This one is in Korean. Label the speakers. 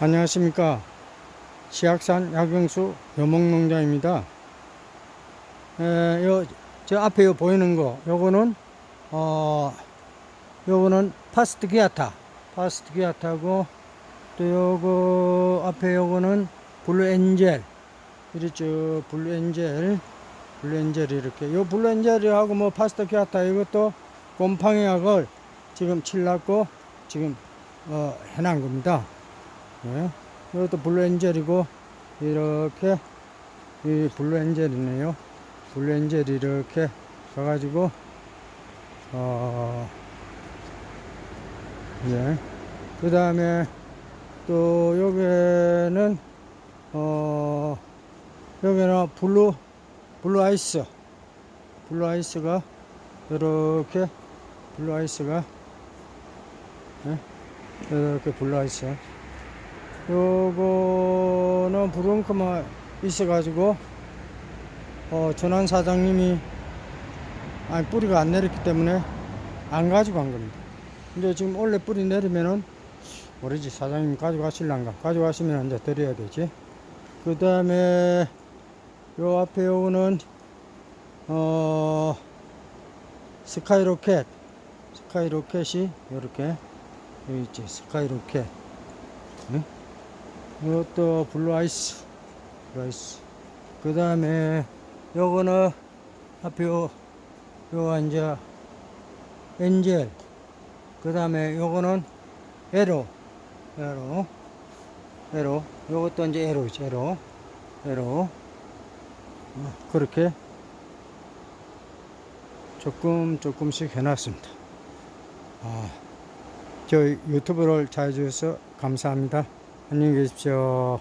Speaker 1: 안녕하십니까. 시악산 야경수 여목농장입니다. 에, 요, 저 앞에 요 보이는 거, 요거는, 어, 요거는 파스트 기아타. 파스트 기아타고, 또 요거, 앞에 요거는 블루 엔젤. 이렇죠. 블루 엔젤. 블루 엔젤이 이렇게. 요 블루 엔젤이하고 뭐 파스트 기아타 이것도 곰팡이약을 지금 칠랐고, 지금, 어, 해놓은 겁니다. 예. 이것도 블루 엔젤이고 이렇게 이 블루 엔젤이네요. 블루 엔젤이 이렇게 가가지고 어 예. 그 다음에 또 여기는 어 여기는 블루 블루 아이스 블루 아이스가 이렇게 블루 아이스가 예. 이렇게 블루 아이스 요거는 브롱크만 있어가지고 어, 전환 사장님이 아니 뿌리가 안 내렸기 때문에 안 가지고 간 겁니다. 근데 지금 원래 뿌리 내리면은 모르지 사장님 가져가실란가 가져가시면 이제 드려야 되지. 그 다음에 요 앞에 요거는 어 스카이 로켓 스카이 로켓이 요렇게 여기 있지 스카이 로켓 응? 이것도 블루 아이스 블루 아이스. 그 다음에 요거는 앞에 요, 요 이제 엔젤. 그 다음에 요거는 에로 에로 에로. 요것도 이제 에로지 에로 에로. 어, 그렇게 조금 조금씩 해놨습니다. 아, 저 유튜브를 잘 주셔서 감사합니다 안녕히 계십시오